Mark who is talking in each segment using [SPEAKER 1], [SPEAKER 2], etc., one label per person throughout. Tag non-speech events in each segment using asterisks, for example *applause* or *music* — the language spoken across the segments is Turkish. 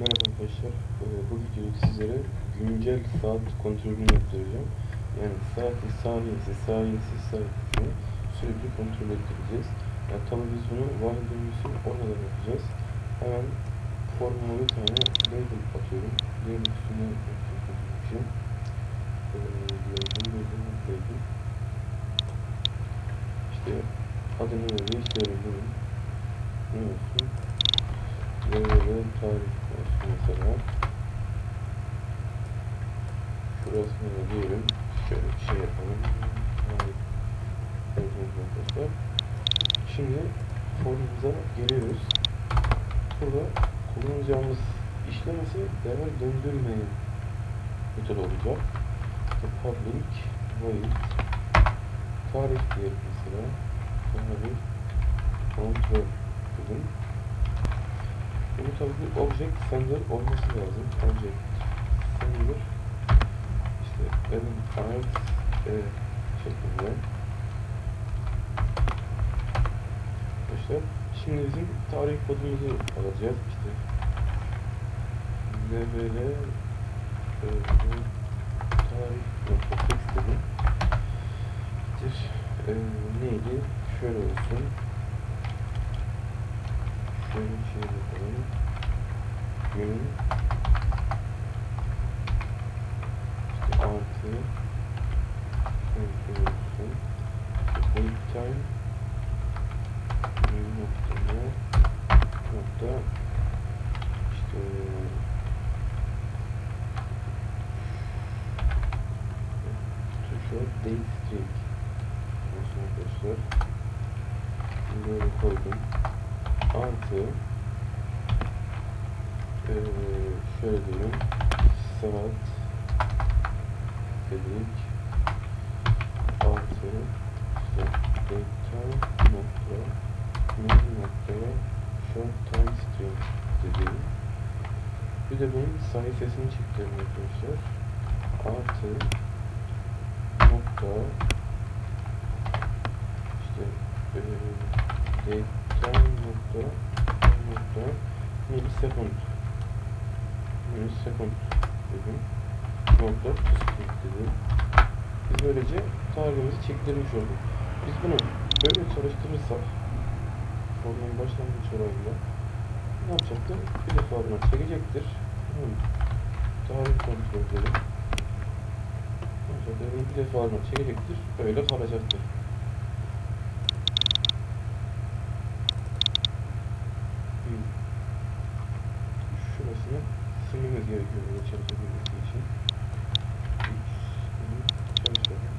[SPEAKER 1] Merhaba arkadaşlar. Ee, Bu videoda sizlere güncel saat kontrolünü yaptıracağım. Yani saati saniyesi, saniyesi, saatini sürekli kontrol ettireceğiz. Yani tabii biz bunu while döngüsü oradan yapacağız. Hemen formuma bir tane label atıyorum. Label üstüne yapacağım. Ee, label, label, label. İşte adını da değiştirelim bunun. Ne olsun? Böyle tarih olsun mesela. Şurasını da diyelim. Şöyle bir şey yapalım. Evet arkadaşlar. Şimdi formumuza geliyoruz. Burada kullanacağımız işlemesi değer döndürmeyen metod olacak. İşte public void tarih diyelim mesela. Tarih kontrol dedim. Bunu tabii bir object sender olması lazım. Object sender işte element art e, şeklinde. Arkadaşlar şimdi bizim tarih kodumuzu alacağız. İşte lvl e, tarih nokta text. İşte, e, neydi? Şöyle olsun. Şöyle bir şey yapalım. Gün işte artı şöyle olsun. İşte wait time gün nokta ne nokta. İşte tuşa date string olsun arkadaşlar. Böyle koydum artı eee şöyle diyelim saat dedik. Artı işte data nokta main noktaya short time string dediğim bir de bunun sayfasını çekelim arkadaşlar. Artı nokta işte eee data nokta nokta milisekund milisekund dedim. Nokta string dedim. Biz böylece tarihimizi çektirmiş olduk. Biz bunu böyle çalıştırırsak formun başlangıç olayında ne yapacaktır? bir defa buna çekecektir. Tarih kontrolleri ne yapacaktır? bir defa buna çekecektir. Öyle kalacaktır Hmm. Şurasını silmemiz gerekiyor böyle çalışabilmesi için. Bunu *clears throat* çalıştıralım.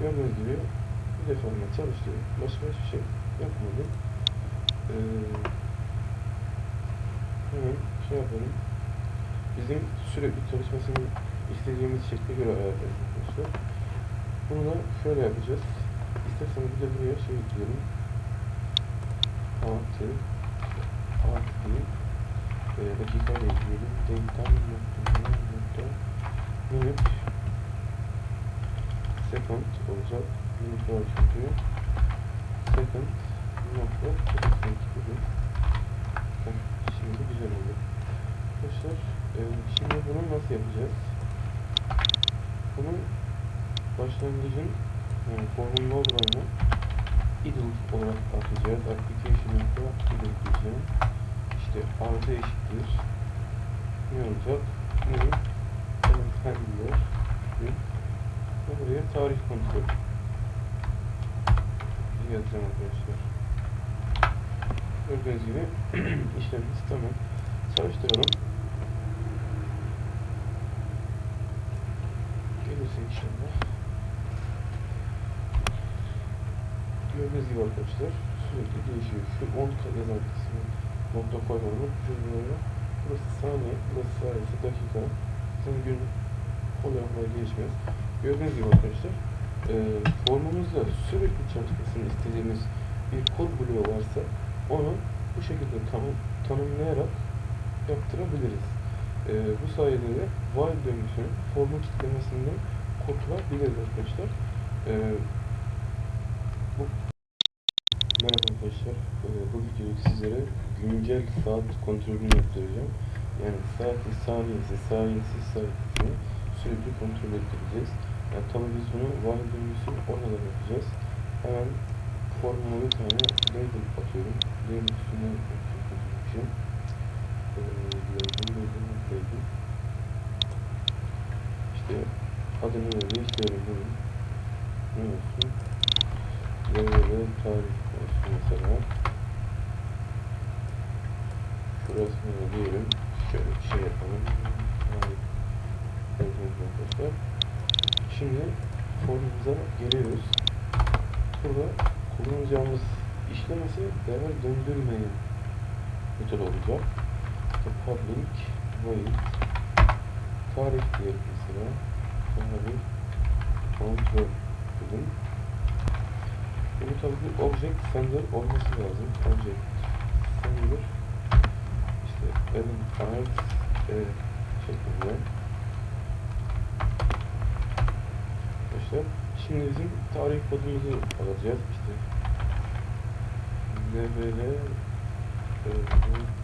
[SPEAKER 1] Gördüğünüz gibi bir defa ben çalıştırdım. Başka hiçbir şey yapmadım. Ee, hemen şey yapalım. Bizim sürekli çalışmasını istediğimiz şekle göre ayarlayacağız arkadaşlar. Bunu şöyle yapacağız. İsterseniz bir de buraya şey ekleyelim. Artı artı. E, dakikayla ekleyelim. Denkten nokta nokta minute second olacak. Minute var çünkü. Second nokta second gibi. Şimdi güzel oldu. Arkadaşlar e, şimdi bunu nasıl yapacağız? Bunun başlangıcın yani formun oranı idle olarak atacağız. Application'da idle diyeceğim. İşte artı eşittir. Ne olacak? Ne? Element handler. Ve buraya tarih kontrol. Yazacağım arkadaşlar. Gördüğünüz gibi *clears throat* işlemimiz tamam. Çalıştıralım. Gelirse inşallah. Gördüğünüz gibi arkadaşlar sürekli değişiyor. Şu 10 yazan kısmı nokta koymalı. Cümleleri. Burası saniye, burası sayesi dakika. Sizin gün kol yapmaya değişmez. Gördüğünüz gibi arkadaşlar e, formumuzda sürekli çalışmasını istediğimiz bir kod bloğu varsa onu bu şekilde tanım, tanımlayarak yaptırabiliriz. E, bu sayede de while döngüsünün formu kitlemesinden kurtulabiliriz arkadaşlar. Ee, bu Merhaba arkadaşlar. Ee, bu videoda sizlere güncel saat kontrolünü yaptıracağım. Yani saati saniyesi, saniyesi, saniyesini sürekli kontrol ettireceğiz. Yani tabii biz bunu validemizi oradan yapacağız. Hemen formuma bir tane label atıyorum. Label üstüne yapacağım. Ee, label, label, label. İşte adını da değiştirelim bunun. Ne olsun? Label'e tarih olsun mesela. Şurasını diyelim. Şöyle bir şey yapalım. Şimdi formumuza geliyoruz. Burada kullanacağımız işlemesi değer döndürmeyin metod olacak. İşte public void tarih diyelim mesela. Tarih kontrol dedim. Bu tabii bir object sender olması lazım. Object sender işte element int e şeklinde. Arkadaşlar şimdi bizim tarih kodumuzu alacağız. İşte lvl e, bu